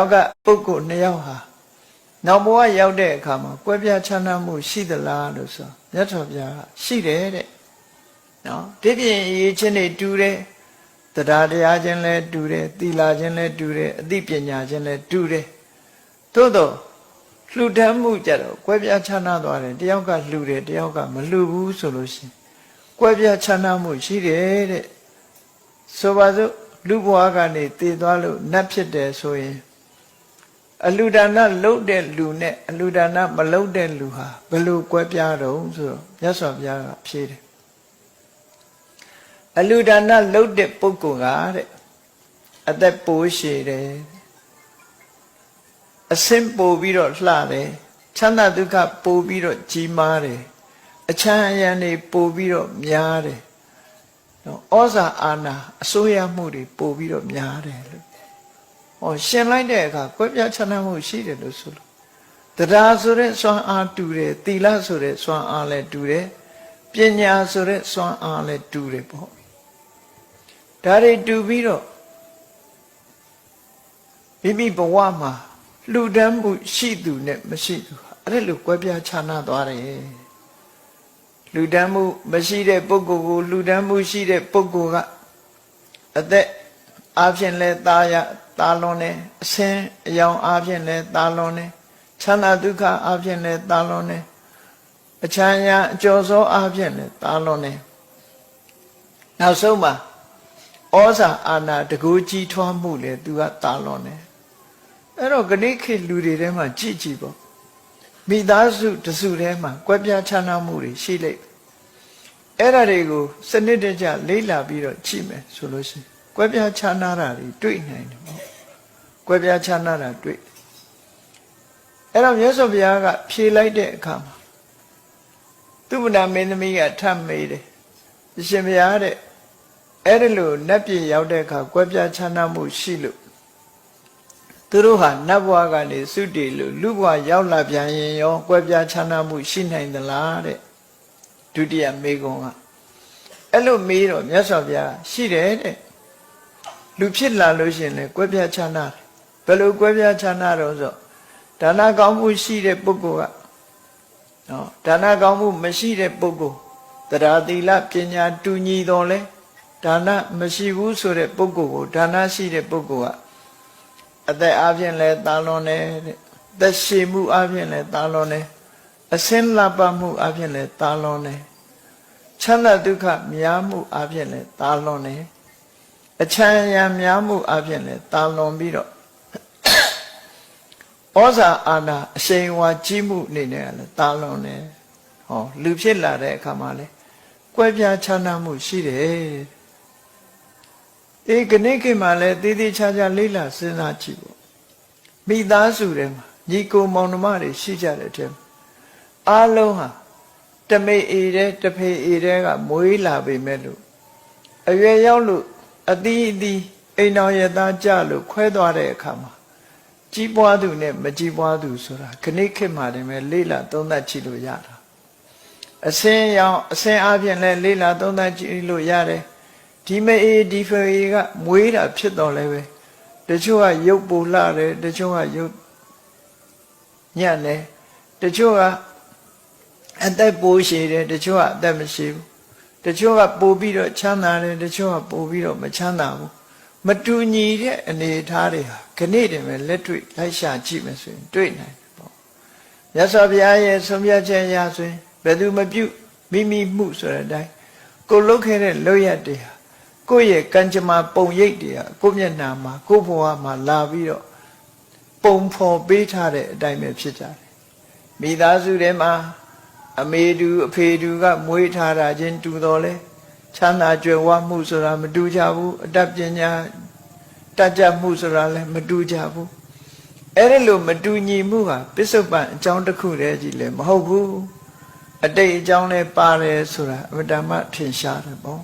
နောက်ကပုဂ္ဂိုလ်နှစ်ယောက်ဟာနောက်ဘဝရောက်တဲ့အခါမှာကွဲပြားခြားနားမှုရှိသလားလို့ဆိုမြတ်စွာဘုရားကရှိတယ်တဲ့နော်ဒီပြင်အရေးချင်းတွေတူတယ်တရားတရားချင်းလည်းတူတယ်သီလချင်းလည်းတူတယ်အသိပညာချင်းလည်းတူတယ်သို့တော့လှူဒန်းမှုကြတော့ကွဲပြားခြားနားသွားတယ်တယောက်ကလှူတယ်တယောက်ကမလှူဘူးဆိုလို့ရှိရင်ကွဲပြားခြားနားမှုရှိတယ်တဲ့ဆိုပါစို့လူဘဝကနေတည်သွားလို့နတ်ဖြစ်တယ်ဆိုရင် အလူဒါနလုတ်တဲ့လူနဲ့အလူဒါနမလုတ်တဲ့လူဟာဘယ်လိုကွဲပြားတော့ဆိုတော့မြတ်စွာဘုရားကဖြေတယ်အလူဒါနလုတ်တဲ့ပုဂ္ဂိုလ်ကတဲ့အသက်ပိုးရှည်တယ်အစင်ပိုပြီးတော့လှတယ်ချမ်းသာဒုက္ခပိုပြီးတော့ကြီးမားတယ်အချမ်းအယံတွေပိုပြီးတော့များတယ်နော်ဩဇာအာဏာအစိုးရမှုတွေပိုပြီးတော့များတယ်လို့ ဟောရှင်လိုက်တဲ့အခါကွဲပြားခြားနားမှုရှိတယ်လို့ဆိုလို့တရားဆိုတဲ့စွမ်းအားတူတယ်သီလဆိုတဲ့စွမ်းအားလည်းတူတယ်ပညာဆိုတဲ့စွမ်းအားလည်းတူတယ်ပေါ့ဒါတွေတူပြီးတော့မိမိဘဝမှာလှူဒန်းမှုရှိသူနဲ့မရှိသူဟာအဲ့လိုကွဲပြားခြားနားသွားတယ်လူတန်းမှုမရှိတဲ့ပုဂ္ဂိုလ်ကိုလူတန်းမှုရှိတဲ့ပုဂ္ဂိုလ်ကအသက် အားဖြင့်လဲตาရตาလွန်တယ်အစင်းအယောင်အားဖြင့်လဲตาလွန်တယ်ချမ်းသာဒုက္ခအားဖြင့်လဲตาလွန်တယ်အချမ်းရအကျော်စောအားဖြင့်လဲตาလွန်တယ်နောက်ဆုံးမှာဩဇာအာဏာတကူကြီးထွားမှုလေသူကตาလွန်တယ်အဲ့တော့ဂဏိခေလူတွေထဲမှာကြည့်ကြည့်ပေါ့မိသားစုတစုထဲမှာကွဲပြားခြားနားမှုတွေရှိလိမ့်အဲ့ဒါတွေကိုစနစ်တကျလေ့လာပြီးတော့ကြည့်မယ်ဆိုလို့ရှိရင် ကွဲပြားခြားနားတာတွေတွေ့နိုင်တယ်ပေါ့ကွဲပြားခြားနားတာတွေ့အဲ့တော့မြတ်စွာဘုရားကဖြေလိုက်တဲ့အခါမှာသူမနာမင်းသမီးကထပ်မေးတယ်အရှင်ဘုရားတဲ့အဲ့ဒီလိုနတ်ပြည်ရောက်တဲ့အခါကွဲပြားခြားနားမှုရှိလို့သူတို့ဟာနတ်ဘဝကနေသုတေလို့လူဘဝရောက်လာပြန်ရင်ရောကွဲပြားခြားနားမှုရှိနိုင်သလားတဲ့ဒုတိယမေကုံကအဲ့လိုမေးတော့မြတ်စွာဘုရားရှိတယ်တဲ့ လူဖြစ်လာလို့ရှိရင်လည်းကွဲပြားခြားနားတယ်ဘယ်လိုကွဲပြားခြားနားတော့ဆိုဒါနကောင်းမှုရှိတဲ့ပုဂ္ဂိုလ်ကနော်ဒါနကောင်းမှုမရှိတဲ့ပုဂ္ဂိုလ်တရားသီလပညာတူညီတော်လဲဒါနမရှိဘူးဆိုတဲ့ပုဂ္ဂိုလ်ကိုဒါနရှိတဲ့ပုဂ္ဂိုလ်ကအသက်အားဖြင့်လဲတာလွန်တယ်တဲ့သက်ရှည်မှုအားဖြင့်လဲတာလွန်တယ်အစင်းလပမှုအားဖြင့်လဲတာလွန်တယ်ချမ်းသာဒုက္ခများမှုအားဖြင့်လဲတာလွန်တယ် အချမ်းရံများမှုအားဖြင့်လဲတာလွန်ပြီးတော့ဩဇာအာဏာအရှိန်ဝါကြီးမှုအနေနဲ့လဲတာလွန်တယ်ဟောလူဖြစ်လာတဲ့အခါမှာလဲကွဲပြားခြားနားမှုရှိတယ်အေးခဏခေတ်မှာလဲတည်တည်ချာချာလေးလာစဉ်းစားကြည့်ပေါ့မိသားစုထဲမှာညီကိုမောင်နှမတွေရှိကြတဲ့အထက်အားလုံးဟာတမိတ်အေတဲ့တဖေအေတဲ့ကမွေးလာပေမဲ့လို့အရွယ်ရောက်လို့ အသီးအသီးအိမ်တော်ရသားကြလို့ခွဲသွားတဲ့အခါမှာကြီးပွားသူနဲ့မကြီးပွားသူဆိုတာခဏခေတ်မှာတည်းပဲလေးလာသုံးသပ်ကြည့်လို့ရတာအစင်းရောင်အစင်းအပြင်လဲလေးလာသုံးသပ်ကြည့်လို့ရတယ်ဒီမအေးဒီဖေကမွေးတာဖြစ်တော်လဲပဲတချို့ကရုပ်ပူလှတယ်တချို့ကရုပ်ညံ့တယ်တချို့ကအသက်ပိုးရှည်တယ်တချို့ကအသက်မရှိဘူး တချို့ကပိုပြီးတော့ချမ်းသာတယ်တချို့ကပိုပြီးတော့မချမ်းသာဘူးမတူညီတဲ့အနေအထားတွေဟာခဏတည်းပဲလက်တွေ့လိုက်ရှာကြည့်မယ်ဆိုရင်တွေ့နိုင်တယ်ပေါ့မြတ်စွာဘုရားရဲ့ဆုံးဖြတ်ချက်အရဆိုရင်ဘယ်သူမပြုမိမိမှုဆိုတဲ့အတိုင်းကိုလုတ်ခဲ့တဲ့လွတ်ရက်တွေဟာကိုယ့်ရဲ့ကံကြမ္မာပုံရိပ်တွေကကိုယ့်မျက်နှာမှာကိုယ့်ဘဝမှာလာပြီးတော့ပုံဖော်ပေးထားတဲ့အတိုင်းပဲဖြစ်ကြတယ်မိသားစုထဲမှာ အမေတူအဖေတူကမွေးထားတာချင်းတူတော်လဲချမ်းသာကြွယ်ဝမှုဆိုတာမတူကြဘူးအတတ်ပညာတတ်ကြမှုဆိုတာလည်းမတူကြဘူးအဲ့ဒီလိုမတူညီမှုဟာပစ္စုပန်အကြောင်းတစ်ခုတည်းကြီးလည်းမဟုတ်ဘူးအတိတ်အကြောင်းလည်းပါတယ်ဆိုတာအမတ္တမထင်ရှားတယ်ပေါ့